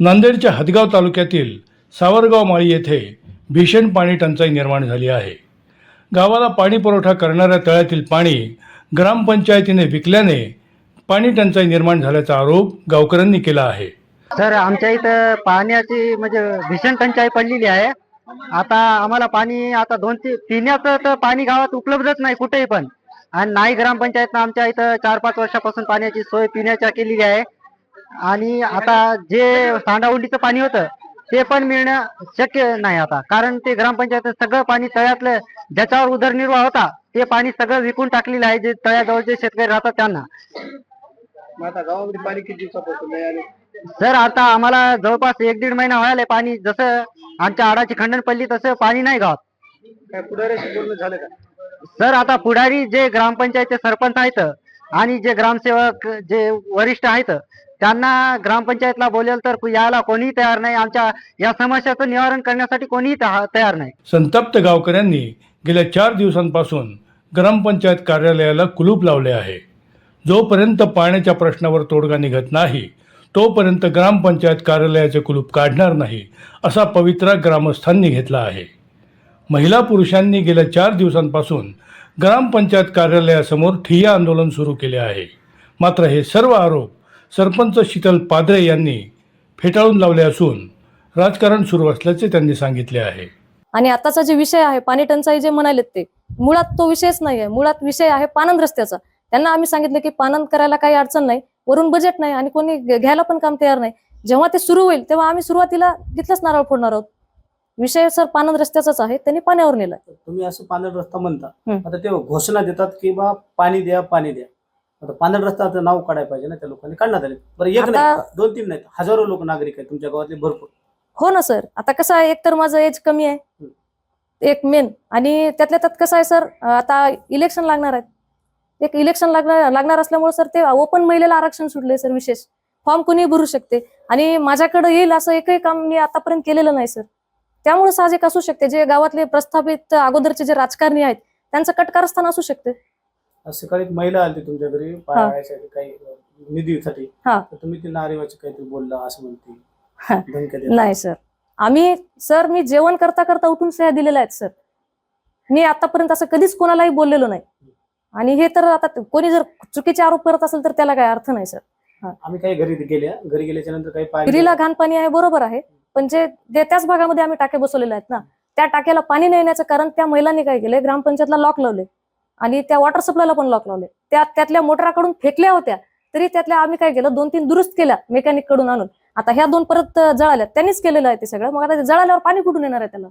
नांदेडच्या हदगाव तालुक्यातील सावरगाव माळी येथे भीषण पाणी टंचाई निर्माण झाली आहे. गावाला पाणी पुरवठा करणाऱ्या तळ्यातील पाणी ग्रामपंचायतीने विकल्याने पाणी टंचाई निर्माण झाल्याचा आरोप गावकऱ्यांनी केला आहे. सर आमच्या इथं पाण्याची म्हणजे भीषण टंचाई पडलेली आहे. आता आम्हाला पाणी आता दोन तीन पिण्याचं तर पाणी गावात उपलब्धच नाही कुठेही पण. आणि नाही ग्रामपंचायतनं आमच्या इथं चार पाच वर्षापासून पाण्याची सोय पिण्याच्या केलेली आहे. आणि आता जे सांडाउंडीचं पाणी होतं ते पण मिळणं शक्य नाही आता. कारण ते ग्रामपंचायत सगळं पाणी तळ्यातलं ज्याच्यावर उदरनिर्वाह होता ते पाणी सगळं विकून टाकलेलं आहे जे तळ्याजवळ जे शेतकरी राहतात त्यांना. आता गावामध्ये पाणी किती दिवसापासून नाही आले? सर आता आम्हाला जवळपास एक दीड महिना व्हायला पाणी. जसं आमच्या आडाची खंडन पडली तसं पाणी नाही गावात. काय पुढाऱ्याशी बोलणं झालं का? सर आता पुढारी जे ग्रामपंचायतचे सरपंच आहेत आणि जे ग्रामसेवक जे वरिष्ठ आहेत त्यांना ग्रामपंचायतला बोलेल तर यायला कोणीही तयार नाही. आमच्या या समस्याचं निवारण करण्यासाठी कोणीही तहा- तयार नाही. संतप्त गावकऱ्यांनी गेल्या चार दिवसांपासून ग्रामपंचायत कार्यालयाला कुलूप लावले आहे. जोपर्यंत पाण्याच्या प्रश्नावर तोडगा निघत नाही तोपर्यंत ग्रामपंचायत कार्यालयाचे कुलूप काढणार नाही असा पवित्रा ग्रामस्थांनी घेतला आहे. महिला पुरुषांनी गेल्या चार दिवसांपासून ग्रामपंचायत कार्यालयासमोर ठिय्या आंदोलन सुरू केले आहे. मात्र हे सर्व आरोप सरपंच शीतल पादरे यांनी फेटाळून लावले असून राजकारण सुरू असल्याचे त्यांनी सांगितले आहे. आणि आताचा जे विषय आहे पाणी टंचाई जे म्हणाले ते मुळात तो विषयच नाही आहे मुळात विषय आहे पानंद रस्त्याचा. त्यांना आम्ही सांगितलं की पानंद करायला काही अडचण नाही वरून बजेट नाही आणि कोणी घ्यायला पण काम तयार नाही. जेव्हा ते सुरू होईल तेव्हा आम्ही सुरुवातीला तिथलंच नारळ फोडणार आहोत. विषय सर पानंद रस्त्याचाच आहे त्यांनी पाण्यावर नेला तुम्ही असं पांढरा रस्ता म्हणता. आता ते घोषणा देतात की बा पाणी द्या पाणी द्या. आता पांढरा रस्त्याचं नाव काढायला पाहिजे ना त्या लोकांनी. काढण्यात आले. बरं एक आता- नाही दोन तीन नाहीत हजारो लोक नागरिक आहेत तुमच्या गावातले भरपूर. हो ना सर. आता कसं आहे एक तर माझं एज कमी आहे. एक मेन आणि त्यातल्या त्यात कसं आहे सर आता इलेक्शन लागणार आहेत. एक इलेक्शन लागणार लागणार असल्यामुळे सर ते ओपन महिलेला आरक्षण सुटले सर विशेष. फॉर्म कोणी भरू शकते. आणि माझ्याकडे येईल असं एकही काम मी आतापर्यंत केलेलं नाही सर. त्यामुळे साहजिक असू शकते. जे गावातले प्रस्थापित अगोदरचे जे राजकारणी आहेत त्यांचं कटकारस्थान असू शकते. आज सकाळी एक महिला आली तुमच्या घरी पायासाठी काही निधीसाठी. हा. तर तुम्ही तिला नारेवाची काहीतरी बोलला असं म्हणते. धमक्या देता. नाही सर. आम्ही सर मी जेवण करता करता उठून सह्या दिलेल्या आहेत सर. मी आतापर्यंत असं कधीच कोणालाही बोललेलो नाही. आणि हे तर आता कोणी जर चुकीचे आरोप करत असेल तर त्याला काय अर्थ नाही सर. आम्ही काही घरी गेल्या घरी गेल्याच्यानंतर काही पाय विहिरीला घाण पाणी आहे बरोबर आहे. पण जे जे त्याच भागामध्ये आम्ही टाके बसवलेले आहेत ना त्या टाक्याला पाणी न येण्याचं कारण त्या महिलांनी काय केलंय ग्रामपंचायतला लॉक लावले आणि त्या वॉटर सप्लायला पण लॉक लावले. त्या त्यातल्या मोटराकडून फेकल्या होत्या. तरी त्यातल्या आम्ही काय केलं? दोन तीन दुरुस्त केल्या मेकॅनिककडून आणून. आता ह्या दोन परत जळाल्या. त्यांनीच केलेलं आहे ते सगळं. मग आता जळाल्यावर पाणी कुठून येणार आहे त्याला?